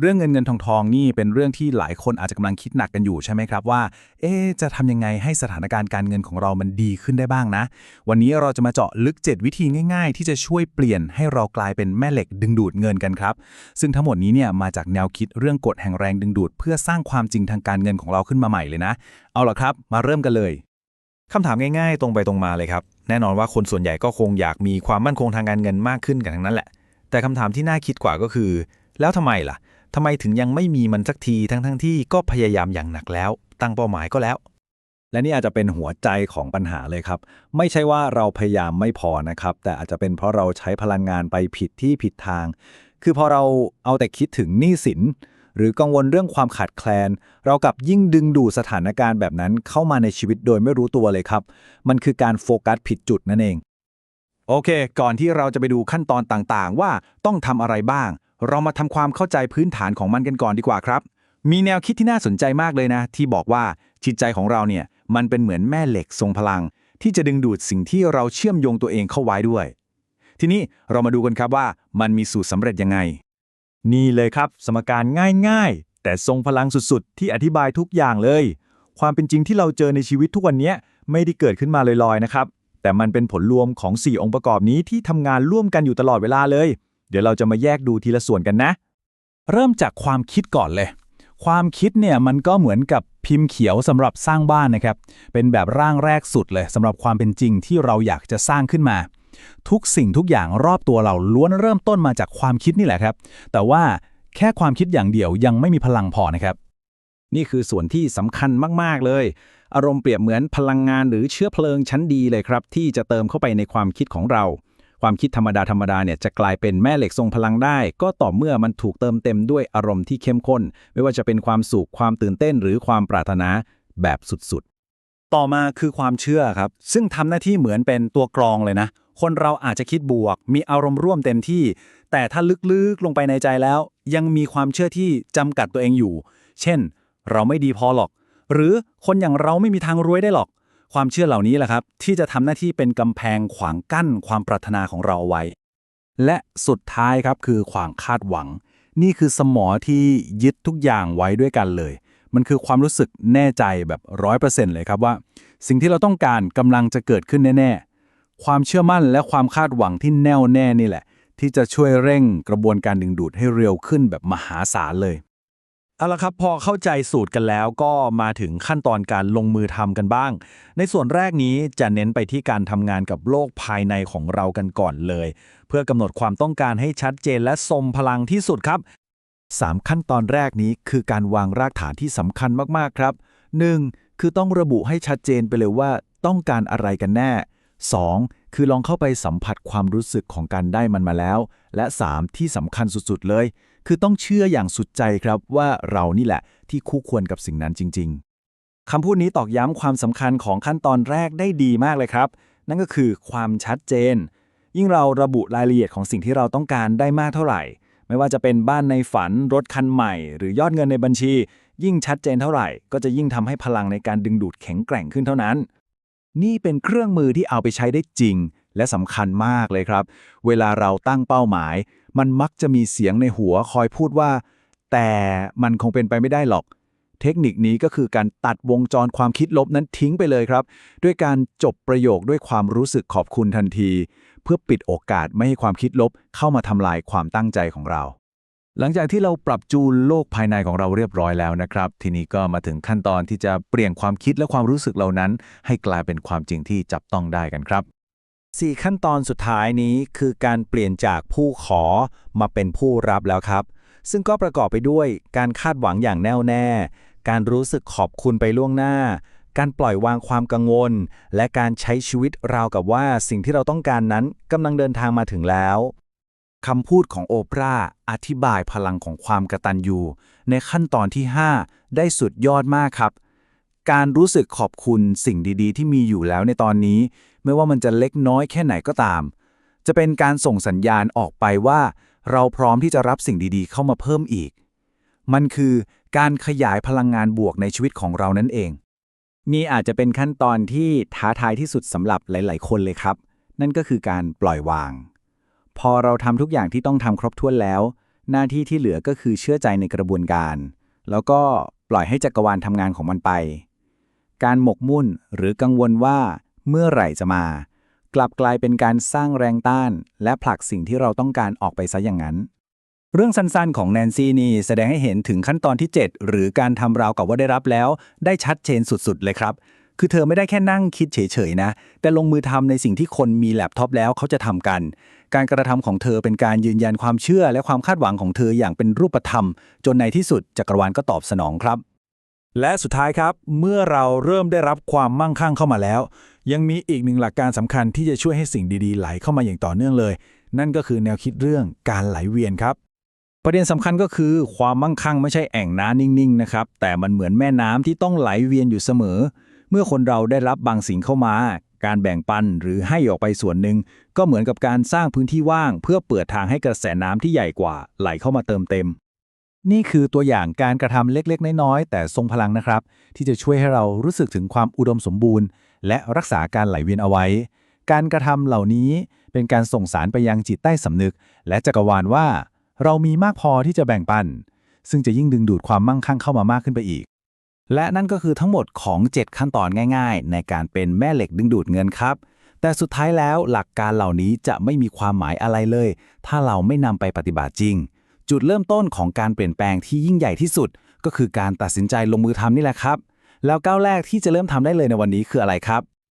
เรื่องเงินเงินทองทองนี่เป็นเรื่องที่หลายคนอาจจะกำลังคิดหนักกันอยู่ใช่ไหมครับว่า เอ๊จะทำยังไงให้สถานการณ์การเงินของเรามันดีขึ้นได้บ้างนะ วันนี้เราจะมาเจาะลึก 7 วิธีง่าย ๆ ที่จะช่วยเปลี่ยนให้เรากลายเป็นแม่เหล็กดึงดูดเงินกันครับ ซึ่งทั้งหมดนี้เนี่ยมาจากแนวคิดเรื่องกฎแห่งแรงดึงดูด เพื่อสร้างความจริงทางการเงินของเราขึ้นมาใหม่เลยนะ เอาล่ะครับ มาเริ่มกันเลยคำถามง่ายๆ ตรงไปตรงมาเลยครับ แน่นอนว่าคนส่วนใหญ่ก็คงอยากมีความมั่นคงทางการเงินมากขึ้นกันทั้งนั้นแหละ แต่คำถามที่น่าคิดกว่าก็คือ แล้วทำไมล่ะ ทำไมถึงยังไม่มีมันสักทีทั้งๆที่ก็พยายามอย่างหนักแล้ว ตั้งเป้าหมายก็แล้ว และนี่อาจจะเป็นหัวใจของปัญหาเลยครับ ไม่ใช่ว่าเราพยายามไม่พอนะครับ แต่อาจจะเป็นเพราะเราใช้พลังงานไปผิดที่ผิดทาง คือพอเราเอาแต่คิดถึงหนี้สินหรือกังวลเรื่องความขาดแคลน เรากับยิ่งดึงดูดสถานการณ์แบบนั้นเข้ามาในชีวิตโดยไม่รู้ตัวเลยครับ มันคือการโฟกัสผิดจุดนั่นเอง โอเค ก่อนที่เราจะไปดูขั้นตอนต่างๆ ว่าต้องทำอะไรบ้าง เรามาทำความเข้าใจพื้นฐานของมันกันก่อนดีกว่าครับ มีแนวคิดที่น่าสนใจมากเลยนะ ที่บอกว่าจิตใจของเราเนี่ยมันเป็นเหมือนแม่เหล็กทรงพลัง ที่จะดึงดูดสิ่งที่เราเชื่อมโยงตัวเองเข้าไว้ด้วย ทีนี้เรามาดูกันครับว่ามันมีสูตรสำเร็จยังไง นี่เลยครับ สมการง่ายๆ แต่ทรงพลังสุดๆ ที่อธิบายทุกอย่างเลย ความเป็นจริงที่เราเจอในชีวิตทุกวันนี้ไม่ได้เกิดขึ้นมาลอยๆนะครับแต่มันเป็นผลรวมของ 4 องค์ประกอบนี้ที่ทำงานร่วมกันอยู่ตลอดเวลาเลย เดี๋ยวเราจะมาแยกดูทีละส่วนกันนะ เริ่มจากความคิดก่อนเลย ความคิดเนี่ยมันก็เหมือนกับพิมพ์เขียวสำหรับสร้างบ้านนะครับ เป็นแบบร่างแรกสุดเลยสำหรับความเป็นจริงที่เราอยากจะสร้างขึ้นมา ทุกสิ่งทุกอย่างรอบตัวเราล้วนเริ่มต้นมาจากความคิดนี่แหละครับ แต่ว่าแค่ความคิดอย่างเดียวยังไม่มีพลังพอนะครับ นี่คือส่วนที่สำคัญมาก ๆ เลย อารมณ์เปรียบเหมือนพลังงานหรือเชื้อเพลิงชั้นดีเลยครับ ที่จะเติมเข้าไปในความคิดของเรา ความคิดธรรมดาธรรมดาเนี่ยจะกลายเป็นแม่เหล็กทรงพลังได้ ก็ต่อเมื่อมันถูกเติมเต็มด้วยอารมณ์ที่เข้มข้น ไม่ว่าจะเป็นความสุขความตื่นเต้นหรือความปรารถนาแบบสุดๆ ต่อมาคือความเชื่อครับ ซึ่งทำหน้าที่เหมือนเป็นตัวกรองเลยนะ คนเราอาจจะคิดบวก มีอารมณ์ร่วมเต็มที่ แต่ถ้าลึกๆลงไปในใจแล้ว ยังมีความเชื่อที่จำกัดตัวเองอยู่ เช่น เราไม่ดีพอหรอก หรือคนอย่างเราไม่มีทางรวยได้หรอก ความเชื่อเหล่านี้แหละครับ ที่จะทำหน้าที่เป็นกำแพงขวางกั้นความปรารถนาของเราไว้ และสุดท้ายครับคือความคาดหวัง นี่คือสมอที่ยึดทุกอย่างไว้ด้วยกันเลย มันคือความรู้สึกแน่ใจแบบร้อยเปอร์เซ็นต์เลยครับว่า สิ่งที่เราต้องการกำลังจะเกิดขึ้นแน่ๆ ความเชื่อมั่นและความคาดหวังที่แน่วแน่นี่แหละ ที่จะช่วยเร่งกระบวนการดึงดูดให้เร็วขึ้นแบบมหาศาลเลย เอาละครับพอเข้าใจสูตรกันแล้วก็มาถึงขั้นตอนการลงมือทำกันบ้าง ในส่วนแรกนี้จะเน้นไปที่การทำงานกับโลกภายในของเรากันก่อนเลย เพื่อกำหนดความต้องการให้ชัดเจนและทรงพลังที่สุดครับ 3 ขั้นตอนแรกนี้คือการวางรากฐานที่สำคัญมากๆครับ 1. คือต้องระบุให้ชัดเจนไปเลยว่า ต้องการอะไรกันแน่ 2. คือลองเข้าไปสัมผัสความรู้สึกของการได้มันมาแล้ว และ 3. ที่สำคัญสุดๆเลย คือต้องเชื่ออย่างสุดใจครับว่าเรานี่แหละที่คู่ควรกับสิ่งนั้นจริง ๆคำพูดนี้ตอกย้ำความสำคัญของขั้นตอนแรกได้ดีมากเลยครับ นั่นก็คือความชัดเจน ยิ่งเราระบุรายละเอียดของสิ่งที่เราต้องการได้มากเท่าไหร่ ไม่ว่าจะเป็นบ้านในฝันรถคันใหม่ หรือยอดเงินในบัญชี ยิ่งชัดเจนเท่าไหร่ ก็จะยิ่งทำให้พลังในการดึงดูดแข็งแกร่งขึ้นเท่านั้น นี่เป็นเครื่องมือที่เอาไปใช้ได้จริง และสำคัญมากเลยครับ เวลาเราตั้งเป้าหมาย มันมักจะมีเสียงในหัวคอยพูดว่า แต่มันคงเป็นไปไม่ได้หรอก เทคนิคนี้ก็คือการตัดวงจรความคิดลบนั้นทิ้งไปเลยครับ ด้วยการจบประโยคด้วยความรู้สึกขอบคุณทันที เพื่อปิดโอกาสไม่ให้ความคิดลบเข้ามาทำลายความตั้งใจของเรา หลังจากที่เราปรับจูนโลกภายในของเราเรียบร้อยแล้วนะครับ ทีนี้ก็มาถึงขั้นตอนที่จะเปลี่ยนความคิดและความรู้สึกเหล่านั้น ให้กลายเป็นความจริงที่จับต้องได้กันครับ4ขั้นตอนสุดท้ายนี้คือการเปลี่ยนจากผู้ขอมาเป็นผู้รับแล้วครับ ซึ่งก็ประกอบไปด้วยการคาดหวังอย่างแน่วแน่ การรู้สึกขอบคุณไปล่วงหน้า การปล่อยวางความกังวล และการใช้ชีวิตราวกับว่าสิ่งที่เราต้องการนั้นกำลังเดินทางมาถึงแล้ว คำพูดของโอปราอธิบายพลังของความกระตัญญูในขั้นตอนที่ 5 ได้สุดยอดมากครับ การรู้สึกขอบคุณสิ่งดีๆ ที่มีอยู่แล้วในตอนนี้ ไม่ว่ามันจะเล็กน้อยแค่ไหนก็ตาม จะเป็นการส่งสัญญาณออกไปว่า เราพร้อมที่จะรับสิ่งดีๆ เข้ามาเพิ่มอีก มันคือการขยายพลังงานบวกในชีวิตของเรานั่นเอง นี่อาจจะเป็นขั้นตอนที่ท้าทายที่สุดสำหรับหลาย ๆ คนเลยครับ นั่นก็คือการปล่อยวาง พอเราทำทุกอย่างที่ต้องทำครบถ้วนแล้ว หน้าที่ที่เหลือก็คือเชื่อใจในกระบวนการ แล้วก็ปล่อยให้จักรวาลทำงานของมันไป การหมกมุ่นหรือกังวลว่าเมื่อไหร่จะมา กลับกลายเป็นการสร้างแรงต้าน และผลักสิ่งที่เราต้องการออกไปซะอย่างนั้น เรื่องสั้นๆของแนนซี่นี่แสดงให้เห็นถึงขั้นตอนที่ 7 หรือการทำราวกับว่าได้รับแล้ว ได้ชัดเจนสุดๆเลยครับ คือเธอไม่ได้แค่นั่งคิดเฉยๆนะ แต่ลงมือทำในสิ่งที่คนมีแล็ปท็อปแล้วเขาจะทำกัน การกระทำของเธอเป็นการยืนยันความเชื่อและความคาดหวังของเธออย่างเป็นรูปธรรม จนในที่สุดจักรวาลก็ตอบสนองครับ และสุดท้ายครับ เมื่อเราเริ่มได้รับความมั่งคั่งเข้ามาแล้ว ยังมีอีกหนึ่งหลักการสำคัญที่จะช่วยให้สิ่งดีๆ ไหลเข้ามาอย่างต่อเนื่องเลย นั่นก็คือแนวคิดเรื่องการไหลเวียนครับประเด็นสำคัญก็คือความมั่งคั่งไม่ใช่แอ่งน้ำนิ่งๆนะครับแต่มันเหมือนแม่น้ำที่ต้องไหลเวียนอยู่เสมอ เมื่อคนเราได้รับบางสิ่งเข้ามา การแบ่งปันหรือให้ออกไปส่วนหนึ่ง ก็เหมือนกับการสร้างพื้นที่ว่าง เพื่อเปิดทางให้กระแสน้ำที่ใหญ่กว่า ไหลเข้ามาเติมเต็ม นี่คือตัวอย่างการกระทำเล็กๆ น้อยๆ แต่ทรงพลังนะครับ ที่จะช่วยให้เรารู้สึกถึงความอุดมสมบูรณ์ และรักษาการไหลเวียนเอาไว้ การกระทำเหล่านี้เป็นการส่งสารไปยังจิตใต้สำนึก และจักรวาลว่า เรามีมากพอที่จะแบ่งปัน ซึ่งจะยิ่งดึงดูดความมั่งคั่งเข้ามามากขึ้นไปอีก และนั่นก็คือทั้งหมดของ 7 ขั้นตอนง่ายๆ ในการเป็นแม่เหล็กดึงดูดเงินครับ แต่สุดท้ายแล้วหลักการเหล่านี้จะไม่มีความหมายอะไรเลย ถ้าเราไม่นำไปปฏิบัติจริง จุดเริ่มต้นของการเปลี่ยนแปลงที่ยิ่งใหญ่ที่สุด ก็คือการตัดสินใจลงมือทำนี่แหละครับ แล้วก้าวแรกที่จะเริ่มทำได้เลยในวันนี้คืออะไรครับ